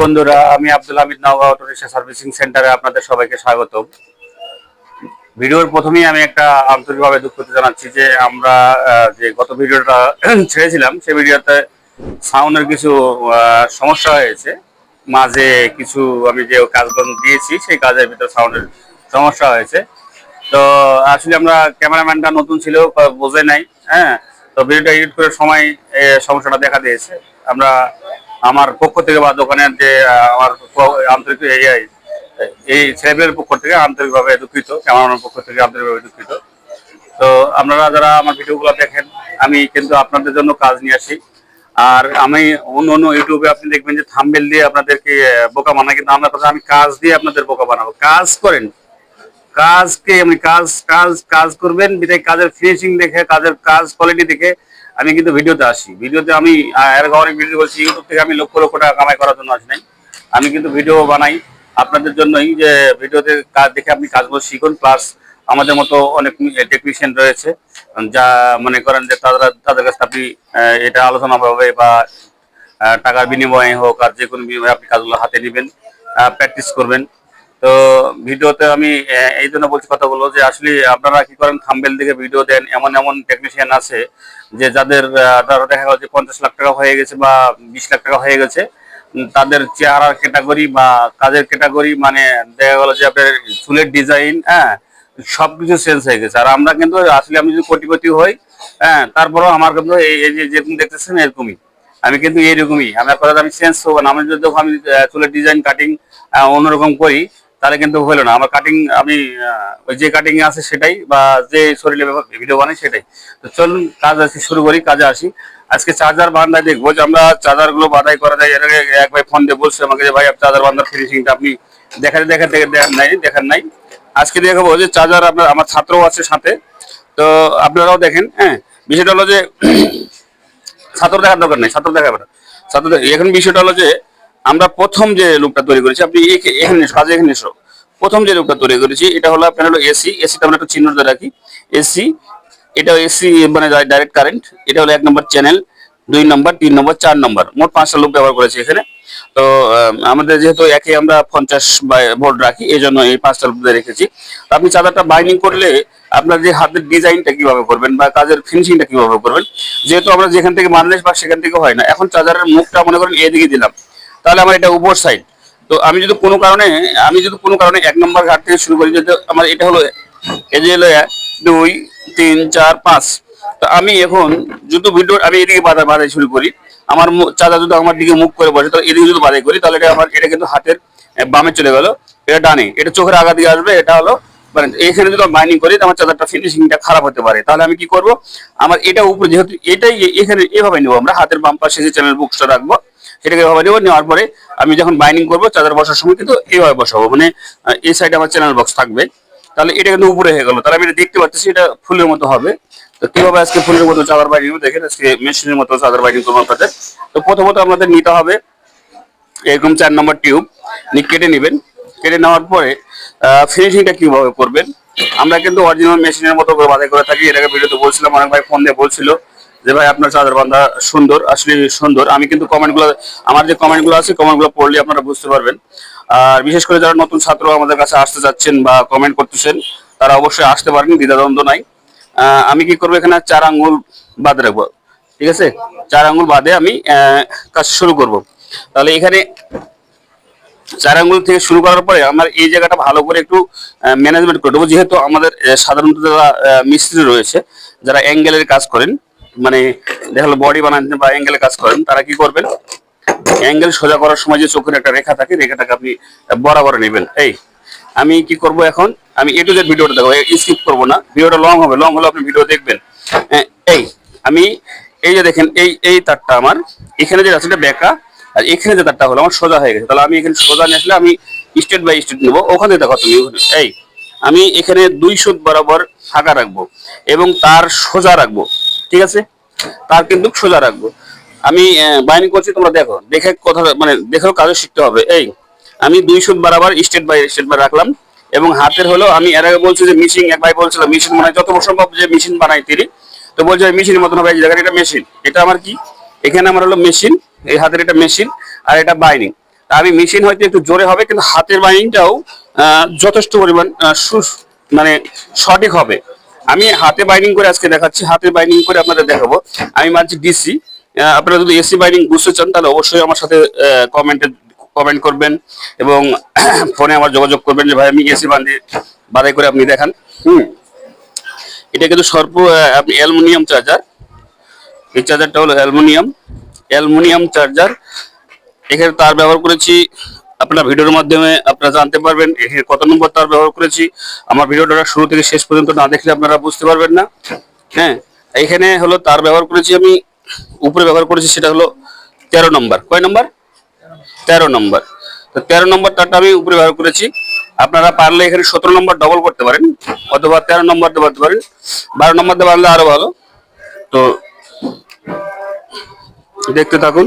বন্ধুরা, আমি Abdul Hamid Naogaon auto rickshaw servicing সেন্টারে আপনাদের সবাইকে স্বাগত ভিডিওর প্রথমেই আমি একটা আন্তরিকভাবে দুঃখ জানাচ্ছি যে আমরা যে গত ভিডিওটা ছেড়েছিলাম সেই ভিডিওতে সাউন্ডের কিছু সমস্যা হয়েছে। মাঝে কিছু আমি যে কাজগুলো দিয়েছি, সেই কাজের ভিতরে সাউন্ডের সমস্যা হয়েছে। তো আসলে আমরা ক্যামেরাম্যানটা নতুন ছিল বোঝে নাই হ্যাঁ? তো ভিডিওটা এডিট করে সময় সমস্যাটা দেখা দিয়েছে। আমরা আমার পক্ষ থেকে বা দোকানের যে আমার আন্তরিক এই ছেলেমেয়ের পক্ষ থেকে আন্তরিকভাবে দুঃখিত, ক্যামেরাম্যানের পক্ষ থেকে আন্তরিকভাবে দুঃখিত। তো আপনারা যারা আমার ভিডিওগুলো দেখেন, আমি কিন্তু আপনাদের জন্য কাজ নিয়ে আসি। আর আমি অন্য অন্য ইউটিউবে আপনি দেখবেন যে থাম্বেল দিয়ে আপনাদেরকে বোকা বানাই কিন্তু আমরা আমি কাজ দিয়ে আপনাদের বোকা বানাবো। কাজ করেন। কাজকে, আমি কাজ কাজ কাজ করবেন, বিদায় কাজের ফিনিশিং দেখে, কাজের কাজ কোয়ালিটি দেখে আমি কিন্তু ভিডিওতে আসি। ভিডিওতে আমি ভিডিও বলছি ইউটিউব থেকে আমি লক্ষ লক্ষ টাকা কামাই করার জন্য আসি নাই। আমি কিন্তু ভিডিও বানাই আপনাদের জন্যই যে ভিডিওতে কাজ দেখে আপনি কাজগুলো শিখুন প্লাস আমাদের মতো অনেক টেকনিশিয়ান রয়েছে, যা মনে করেন যে তারা, তাদের কাছে আপনি এটা আলোচনা হবে বা টাকার বিনিময়ে হোক আর যে কোনো বিনিময়ে আপনি কাজগুলো হাতে নেবেন প্র্যাকটিস করবেন। তো ভিডিওতে আমি এই জন্য বলছি কথা বলব যে আসলে আপনারা কি করেন, থাম্বেল দিকে ভিডিও দেন। এমন এমন টেকনিশিয়ান আছে যে যাদের তারা দেখা গেল যে পঞ্চাশ লাখ টাকা হয়ে গেছে বা বিশ লাখ টাকা হয়ে গেছে তাদের চেহারার ক্যাটাগরি বা কাজের ক্যাটাগরি মানে দেখা গেল যে আপনার চুলের ডিজাইন হ্যাঁ সবকিছু চেঞ্জ হয়ে গেছে। আর আমরা কিন্তু আসলে আমি যদি কোটিপতি হই হ্যাঁ তারপরেও আমার কিন্তু এই যে যেরকম দেখতেছেন এরকমই। আমি কিন্তু এইরকমই। আমার কথা আমি চেঞ্জ হব না। আমি যদি আমি চুলের ডিজাইন কাটিং অন্যরকম করি তাহলে কিন্তু হলো না। আমার কাটিং আমি ওই যে কাটিং আছে সেটাই বা যে শরীরে ভিডিও বানাই সেটাই। তো চলুন, কাজ আসি শুরু করি, কাজে আসি। আজকে চার্জার বান্ধায় দেখব যে আমরা চার্জারগুলো বাধাই করা যায়। এর এক ভাই ফোন দিয়ে বলছে আমাকে যে, ভাই চার্জার বান্ধার ফিনিশিংটা আপনি দেখাতে দেখাতে দেখেন নাই, দেখান নাই। আজকে দেখাবো যে চার্জার আপনার, আমার ছাত্রও আছে সাথে। তো আপনারাও দেখেন হ্যাঁ। বিষয়টা হলো যে, ছাত্র দেখার দরকার নেই, ছাত্র দেখাবে না। ছাত্র দেখা- এখন বিষয়টা হলো যে আমরা প্রথম যে লুকটা তৈরি করেছি, আপনি এখে- এখানে কাজে এখানে এসো। প্রথম যে লুকটা তৈরি করেছি, এটা হলো আপনার হলো এসি। এসিটা আমরা একটা চিহ্ন ধরে রাখি। এসি এটা এসি মানে ডাইরেক্ট কারেন্ট এটা হলো এক নম্বর চ্যানেল দুই নম্বর, তিন নম্বর, চার নম্বর। মোট পাঁচটা লুপ ব্যবহার করেছি এখানে। তো আমাদের যেহেতু একে আমরা পঞ্চাশ ভোল্ট রাখি এই জন্য এই পাঁচটা লুপ রেখেছি। আপনি চার্জারটা বাইন্ডিং করলে আপনার যে হাতের ডিজাইনটা কীভাবে করবেন বা কাজের ফিনিশিংটা কীভাবে করবেন, যেহেতু আমরা যেখান থেকে বাংলাদেশ বা সেখান থেকে হয় না, এখন চার্জারের মুখটা মনে করেন এদিকে দিলাম। তাহলে আমার এটা উপর সাইড তো আমি যদি কোনো কারণে, আমি যদি কোনো কারণে এক নম্বর ঘাট থেকে শুরু করি যদি আমার এটা হলো এই যে হলো দুই, তিন, চার, পাঁচ। তো আমি এখন যদি ভিডিও, আমি এদিকে বাধা, বাধাই শুরু করি। আমার চাচা যদি আমার দিকে মুখ করে বসে তো এদিকে যদি বাধাই করি, তাহলে এটা আমার, এটা কিন্তু হাতের বামে চলে গেল। এটা ডানে, এটা চোখের আগা দিয়ে আসবে, এটা হলো মানে এখানে যদি বাইন্ডিং করি আমার চাদরটা ফিনিশিংটা খারাপ হতে পারে। তাহলে আমি কি করব? আমার এটা উপরে, যেহেতু এটাই এখানে এভাবে নেব আমরা, হাতের বাম পাশে যে চ্যানেল বুকসটা রাখব সেটাকে এভাবে নেব নেওয়ার পরে আমি যখন বাইনিং করব, চাদর বসার সময় কিন্তু এইভাবে বসাবো। মানে এই সাইডে আমার চ্যানেল বক্স থাকবে। তাহলে এটা কিন্তু উপরে হয়ে গেল। তাহলে আমি এটা দেখতে পাচ্ছি, এটা ফুলের মতো হবে। তো কীভাবে আজকে ফুলের মতো চাদর বাইন্ডিং দেখেন, আজকে মেশিনের মতো চাদর বাইন্ডিং করব আপনাদের। তো প্রথমত আমাদের নিতে হবে এরকম চার নম্বর টিউব কেটে নেবেন। কেটে নেওয়ার পরে ফিনিশিংটা কীভাবে করবেন? আমরা কিন্তু অরিজিনাল মেশিনের মতো করে বাধাই করে থাকি। এটাকে ভিডিওতে বলছিলাম, অনেক ভাই ফোন দিয়ে বলছিল যে ভাই আপনার চাদর বান্ধা সুন্দর, আসলে সুন্দর। আমি কিন্তু কমেন্টগুলো, আমার যে কমেন্টগুলো আছে, কমেন্টগুলো পড়লে আপনারা বুঝতে পারবেন। আর বিশেষ করে যারা নতুন ছাত্র আমাদের কাছে আসতে যাচ্ছেন বা কমেন্ট করতেছেন, তারা অবশ্যই আসতে পারেন, দ্বিধাদ্বন্দ্ব নাই। আমি কি করব এখানে? চার আঙ্গুল বাদ রাখব। ঠিক আছে? চার আঙ্গুল বাদে আমি কাজ শুরু করব। তাহলে এখানে চার আঙ্গুল থেকে শুরু করার পরে আমার এই জায়গাটা ভালো করে একটু ম্যানেজমেন্ট করে দেবো। যেহেতু আমাদের সাধারণত যারা মিস্ত্রি রয়েছে, যারা অ্যাঙ্গেলের কাজ করেন মানে দেখা বডি বানান বা অ্যাঙ্গেলের কাজ করেন, তারা কি করবেন? অ্যাঙ্গেল সোজা করার সময় যে চোখের একটা রেখা থাকে, রেখাটাকে আপনি বরাবর নেবেন। এই, আমি কি করব এখন? আমি এ টু জেড ভিডিওটা দেখো স্কিপ করব না। ভিডিওটা লং হবে লং হলে আপনি ভিডিও দেখবেন। এই, আমি এই যে দেখেন, এই এই তারটা আমার, এখানে যে রাস্তাটা বেঁকা, আর এখানে যে তারটা হলো আমার সোজা হয়ে গেছে। তাহলে আমি এখানে সোজা নিয়ে আসলে আমি স্টেট বাই স্টেট নেব। ওখানে দেখো তুমি এই, আমি এখানে দুই সুদ বরাবর ফাঁকা রাখব এবং তার সোজা রাখব। ঠিক আছে? তার কিন্তু সোজা রাখব। আমি বাইনিং করছি, তোমরা দেখো। দেখে কথা মানে দেখেও কাজও শিখতে হবে। এই, আমি দুই সুদ বরাবর স্টেট বাই স্টেট বাই রাখলাম। এবং হাতের হলো, আমি এর আগে বলছি যে মেশিন এক ভাই বলছিল মেশিন মানে যত সম্ভব যে মেশিন বানাই তিনি। তো বলছে মেশিনের মতন হবে। জায়গায় এটা মেশিন এটা আমার কি? এখানে আমার হলো মেশিন এই হাতের এটা মেশিন আর এটা বাইনিং আমি মেশিন হয়তো একটু জোরে হবে, কিন্তু হাতের বাইনিংটাও যথেষ্ট পরিমাণ মানে সঠিক হবে। আমি হাতে বাইন্ডিং করে আজকে দেখাচ্ছি, হাতে বাইন্ডিং করে আপনাদের দেখাবো। আমি মানছি ডিসি আপনারা যদি এসি বাইন্ডিং বুঝতে চান, তাহলে অবশ্যই আমার সাথে কমেন্টে কমেন্ট করবেন এবং ফোনে আমার যোগাযোগ করবেন যে, ভাই, আমি এসি বান্ধি বাধাই করে আপনি দেখান। হুম। এটা কিন্তু সর্ব আপনি অ্যালুমিনিয়াম চার্জার এই চার্জারটা হলো অ্যালুমিনিয়াম। অ্যালুমিনিয়াম চার্জার এখানে তার ব্যবহার করেছি আপনার ভিডিওর মাধ্যমে আপনারা জানতে পারবেন, এখানে কত নম্বর তার ব্যবহার করেছি। আমার ভিডিওটা শুরু থেকে শেষ পর্যন্ত না দেখলে আপনারা বুঝতে পারবেন না। হ্যাঁ এখানে হলো তার ব্যবহার করেছি আমি, উপরে ব্যবহার করেছি সেটা হলো তেরো নম্বর। কয় নম্বর? তেরো নম্বর। তো তেরো নম্বর তারটা আমি উপরে ব্যবহার করেছি। আপনারা পারলে এখানে সতেরো নম্বর ডবল করতে পারেন, অথবা তেরো নম্বর দিয়ে পারতে পারেন। বারো নম্বর দিয়ে পারলে আরও ভালো। তো দেখতে থাকুন।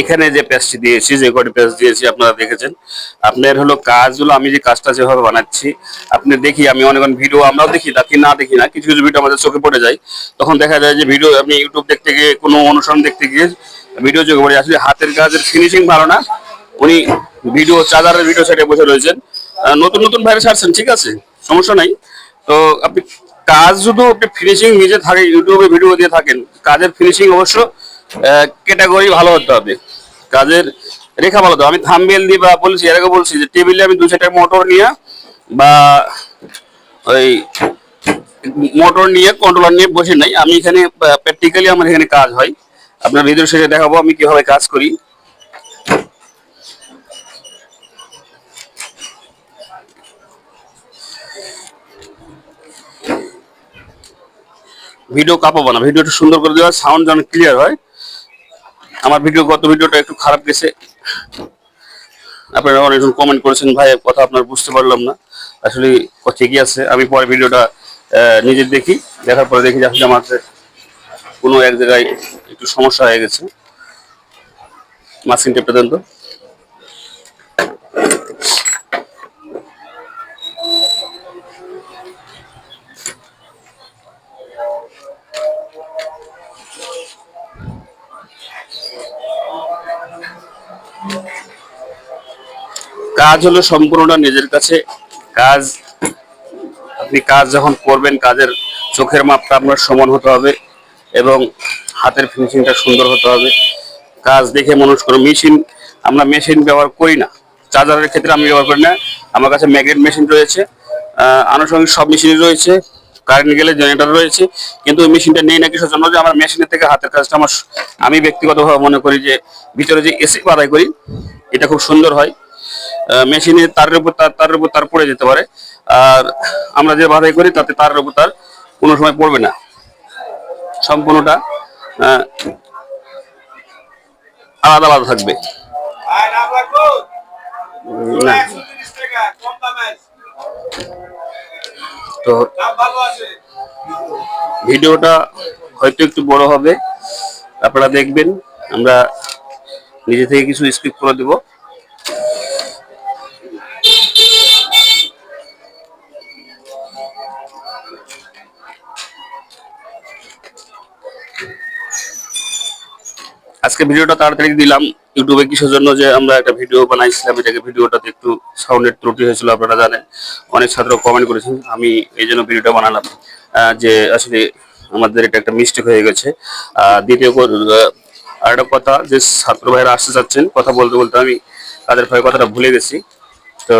এখানে যে পেজটি দিয়েছি, যে কটি পেজ দিয়েছি, আপনারা দেখেছেন। আপনার হলো কাজগুলো, আমি যে কাজটা যেভাবে বানাচ্ছি, আপনি দেখি, আমি অনেক অনেক ভিডিও আমরাও দেখি না কি না দেখি না, কিছু কিছু ভিডিও আমাদের চোখে পড়ে যায়। তখন দেখা যায় যে ভিডিও আপনি ইউটিউব দেখতে গিয়ে, কোনো অনুষ্ঠান দেখতে গিয়ে ভিডিও চোখে পড়ে আসলে হাতের কাজের ফিনিশিং ভালো না। উনি ভিডিও চার্জারের ভিডিও সাইডে বসে রয়েছেন। নতুন নতুন ভাইরে ছাড়ছেন, ঠিক আছে? সমস্যা নাই। তো আপনি, কাজ শুধু আপনি ফিনিশিং নিজে থাকে ইউটিউবে ভিডিও দিয়ে থাকেন। কাজের ফিনিশিং অবশ্য ক্যাটাগরি ভালো হতে হবে। কাজের রেখা ভালো আমি থাম্বেল দিয়ে বা বলছি, এর আগে বলছি যে টেবিলে আমি দু চারটা মোটর নিয়ে বা ওই মোটর নিয়ে কন্ট্রোলার নিয়ে বসে নাই। আমি এখানে প্র্যাকটিক্যালি আমার এখানে কাজ হয়। আপনার ভিডিও শেষে দেখাবো আমি কীভাবে কাজ করি। ভিডিও কাঁপাবো না। ভিডিওটা সুন্দর করে দেওয়া সাউন্ড যেন ক্লিয়ার হয়। আমার ভিডিও গত ভিডিওটা একটু খারাপ গেছে। আপনারা অনেকজন কমেন্ট করেছেন, ভাই কথা আপনার বুঝতে পারলাম না। আসলে ঠিকই আছে, আমি পরে ভিডিওটা নিজে দেখি, দেখার পরে দেখি যে আসলে আমার কোনো এক জায়গায় একটু সমস্যা হয়ে গেছে। মাসিনটা টেপটা দেন তো। কাজ হলো সম্পূর্ণটা নিজের কাছে। কাজ, আপনি কাজ যখন করবেন, কাজের চোখের মাপটা আপনার সমান হতে হবে এবং হাতের ফিনিশিংটা সুন্দর হতে হবে। কাজ দেখে মানুষ করে মেশিন আমরা মেশিন ব্যবহার করি না। চার্জারের ক্ষেত্রে আমি ব্যবহার করি না। আমার কাছে ম্যাগনেট মেশিন রয়েছে। আনুষঙ্গিক সব মেশিনই রয়েছে। কারেন্ট গেলে জেনারেটর রয়েছে। কিন্তু ওই মেশিনটা নেই না কিসের জন্য যে আমার মেশিনের থেকে হাতের কাজটা আমার আমি ব্যক্তিগতভাবে মনে করি যে ভিতরে যে এসি বাধাই করি, এটা খুব সুন্দর হয়। মেশিনে তারের উপর তার তারের উপর তার পড়ে যেতে পারে। আর আমরা যে বাধাই করি, তাতে তারের উপর তার কোনো সময় পড়বে না। সম্পূর্ণটা আলাদা আলাদা থাকবে। না। তো ভিডিওটা হয়তো একটু বড় হবে। আপনারা দেখবেন, আমরা নিজে থেকে কিছু স্কিপ করে দেব। আজকে ভিডিওটা তাড়াতাড়ি দিলাম। ইউটিউবে কিসের জন্য যে আমরা একটা ভিডিও বানাইছিলাম, এটাকে ভিডিওটাতে একটু সাউন্ডের ত্রুটি হয়েছিল, আপনারা জানেন। অনেক ছাত্র কমেন্ট করেছেন, আমি এই জন্য ভিডিওটা বানালাম। যে আসলে আমাদের এটা একটা মিস্টেক হয়ে গেছে। দ্বিতীয় আরেকটা কথা, যে ছাত্র ভাইরা আসতে চাচ্ছেন, কথা বলতে বলতে আমি তাদের ভয়ে কথাটা ভুলে গেছি। তো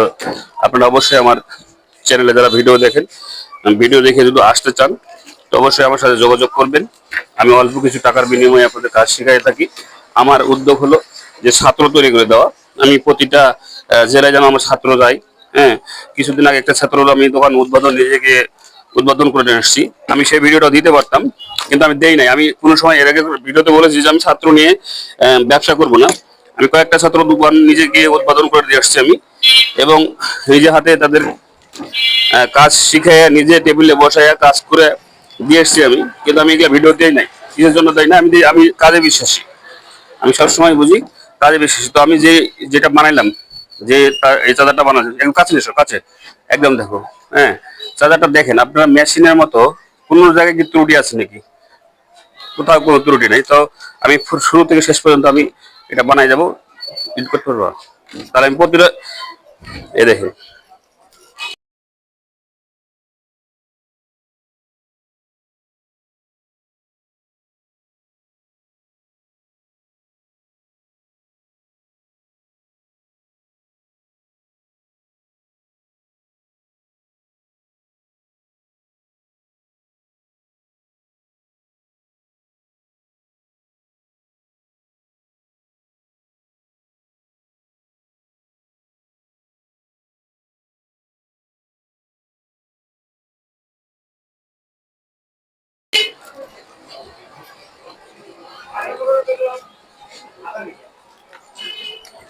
আপনারা অবশ্যই আমার চ্যানেলে যারা ভিডিও দেখেন ভিডিও দেখে যদি আসতে চান তো অবশ্যই আমার সাথে যোগাযোগ করবেন। আমি অল্প কিছু টাকার বিনিময়ে আপনাদের কাজ শিখাই থাকি। আমার উদ্যোগ হলো যে ছাত্র তৈরি করে দেওয়া। আমি প্রতিটা জেলায় যেন আমার ছাত্র যাই হ্যাঁ। কিছুদিন আগে একটা ছাত্র আমি দোকান উদ্বোধন নিজেকে উদ্বোধন করে আসছি আমি সেই ভিডিওটা দিতে পারতাম, কিন্তু আমি দেই নাই। আমি কোনো সময় এর আগে ভিডিওতে বলেছি যে আমি ছাত্র নিয়ে ব্যবসা করব না। আমি কয়েকটা ছাত্র দোকান নিজে গিয়ে উৎপাদন করে দিয়ে আসছি আমি। এবং নিজে হাতে তাদের কাজ শিখে নিজে টেবিলে বসাইয়া কাজ করে দিয়ে এসছি আমি, কিন্তু আমি এগুলো ভিডিও দিই নাই। কিসের জন্য দেয় না, আমি আমি কাজে বিশ্বাসী। আমি সবসময় বুঝি কাজে বিশ্বাসী। তো আমি যে যেটা বানাইলাম, যে এই চাদরটা বানাচ্ছি একদম কাছে এসো, কাছে। একদম দেখো হ্যাঁ। চাদরটা দেখেন, আপনারা মেশিনের মতো কোনো জায়গায় কি ত্রুটি আছে নাকি? কোথাও কোনো ত্রুটি নেই। তো আমি শুরু থেকে শেষ পর্যন্ত আমি এটা বানাই যাব করতে পারব। তাহলে আমি প্রতিটা এ দেখেন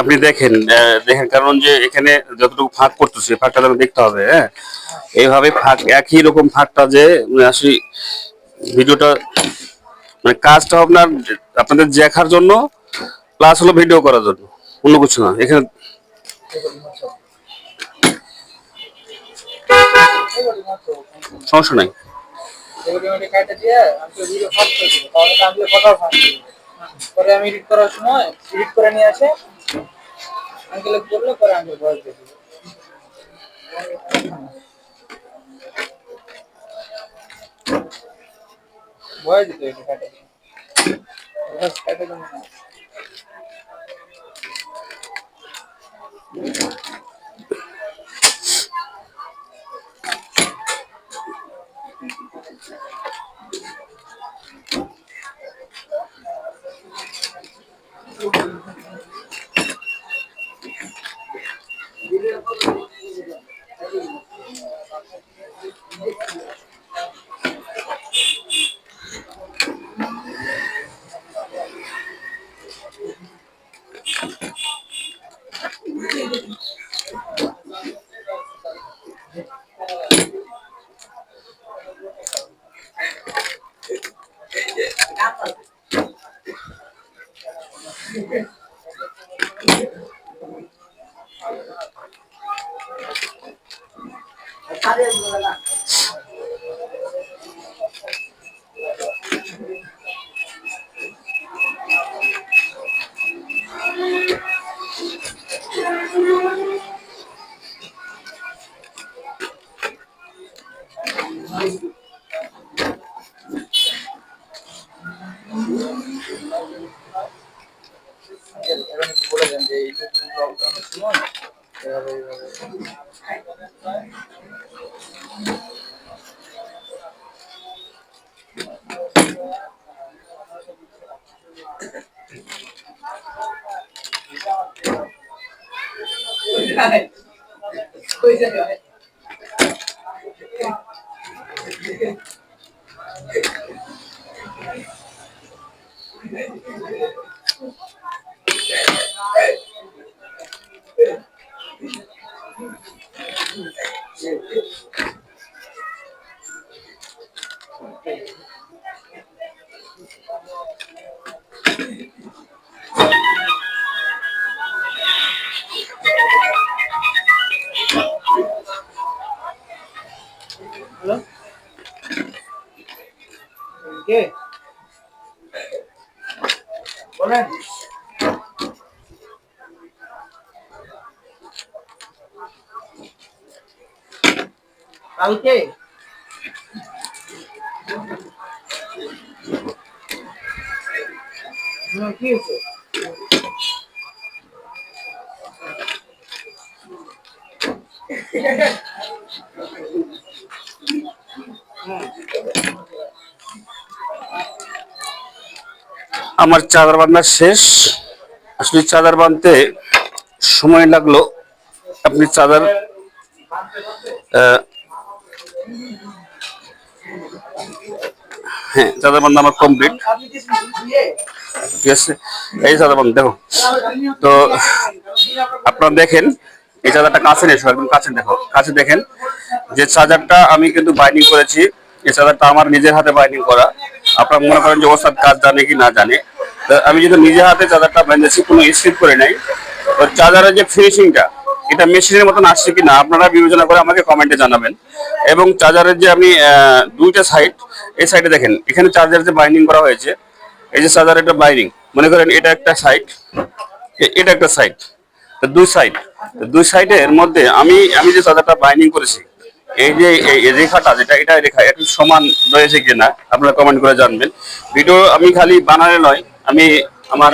আপনি দেখেন দেখেন, কারণ যে এখানে যতটুকু ফাঁক করতেছে, ফাঁকটা যেন দেখতে হবে হ্যাঁ? এইভাবে ফাঁক, একই রকম ফাঁকটা যে মানে আসলে ভিডিওটা মানে কাজটা আপনার, আপনাদের দেখার জন্য প্লাস হলো ভিডিও করার জন্য, অন্য কিছু না। এখানে সমস্যা নাই। পরে আমি এডিট করার সময় এডিট করে নিয়ে আসে। আঙ্কেলে করলে পরে আঙ্কেল ভয়েস দিয়ে দিবে ভয়েস দিতে এটা কাটে Thank you. Thank you. কালকে? কি হয়েছে? আমার চাদর বান্ধা শেষ। আসলে চাদর বাঁধতে সময় লাগল। আপনি চাদর হ্যাঁ চাদর বান্ধা আমার কমপ্লিট ঠিক আছে? এই চাদর বান্ধা দেখো। তো, আপনারা দেখেন, এই চাদরটা কাছে নেই একদম কাছে দেখো। কাছে দেখেন, যে চাদরটা আমি কিন্তু বাইন্ডিং করেছি, এই চাদরটা আমার নিজের হাতে বাইন্ডিং করা। আপনারা মনে করেন যে ওস্তাদ কাজ জানে কি না জানে। তো আমি যদি নিজের হাতে চাদরটা বেঁধেছি কোনো স্কিপ করে নাই। ওই চাদরের যে ফিনিশিংটা এটা মেশিনের মতন আসছে কি না, আপনারা বিবেচনা করে আমাকে কমেন্টে জানাবেন। এবং চার্জারের যে আমি দুইটা সাইড এই সাইডে দেখেন, এখানে চার্জার যে বাইন্ডিং করা হয়েছে, এই যে চার্জার একটা বাইন্ডিং মনে করেন এটা একটা সাইড এটা একটা সাইড দুই সাইড দুই সাইডের মধ্যে আমি আমি যে চার্জারটা বাইন্ডিং করেছি, এই যে, এই রেখাটা যেটা, এটা রেখা একটু সমান রয়েছে কিনা, আপনারা কমেন্ট করে জানবেন। ভিডিও আমি খালি বানালে নয়, আমি আমার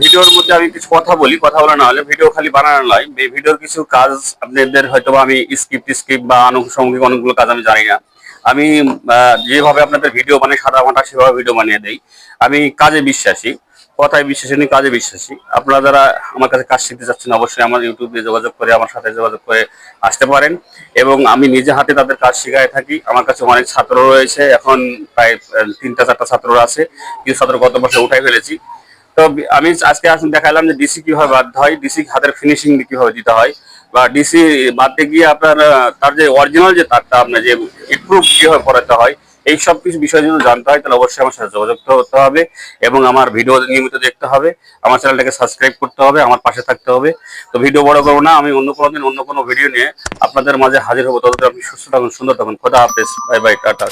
ভিডিওর মধ্যে আমি কিছু কথা বলি, কথা বলা না হলে ভিডিও খালি বানানো নয়। ভিডিওর কিছু কাজ আপনাদের হয়তো আমি স্ক্রিপ্ট স্ক্রিপ্ট বা আনুষঙ্গিক অনেকগুলো কাজ আমি জানি না। আমি যেভাবে আপনাদের ভিডিও বানাই, সাদা মাটা সেভাবে ভিডিও বানিয়ে দেই। আমি কাজে বিশ্বাসী, কথায় বিশ্বাসী নই, কাজে বিশ্বাসী। আপনারা যারা আমার কাছে কাজ শিখতে চাচ্ছেন, অবশ্যই আমার ইউটিউবে যোগাযোগ করে, আমার সাথে যোগাযোগ করে আসতে পারেন। এবং আমি নিজে হাতে তাদের কাজ শেখায় থাকি। আমার কাছে অনেক ছাত্র রয়েছে, এখন প্রায় তিনটা, চারটা ছাত্র আছে। কিছু ছাত্র গত বছর উঠাই ফেলেছি। তো আমি আজকে আসুন দেখালাম যে ডিসি কীভাবে বাধ্য হয় ডিসি হাতের ফিনিশিং কীভাবে দিতে হয়। বা ডিসি বাঁধতে গিয়ে আপনার তার যে অরিজিনাল যে তারটা আপনার যে ইমপ্রুভ কীভাবে করাতে হয়, এই সব কিছু বিষয় যদি জানতে হয়, তাহলে অবশ্যই আমার সাথে যোগাযোগ করতে হবে এবং আমার ভিডিও নিয়মিত দেখতে হবে, আমার চ্যানেলটাকে সাবস্ক্রাইব করতে হবে, আমার পাশে থাকতে হবে। তো ভিডিও বড় করব না, আমি অন্য কোনো দিন অন্য কোনো ভিডিও নিয়ে আপনাদের মাঝে হাজির হব। ততদিন আপনি সুস্থ থাকুন, সুন্দর থাকুন। খোদা হাফেজ, বাই বাই, টাটা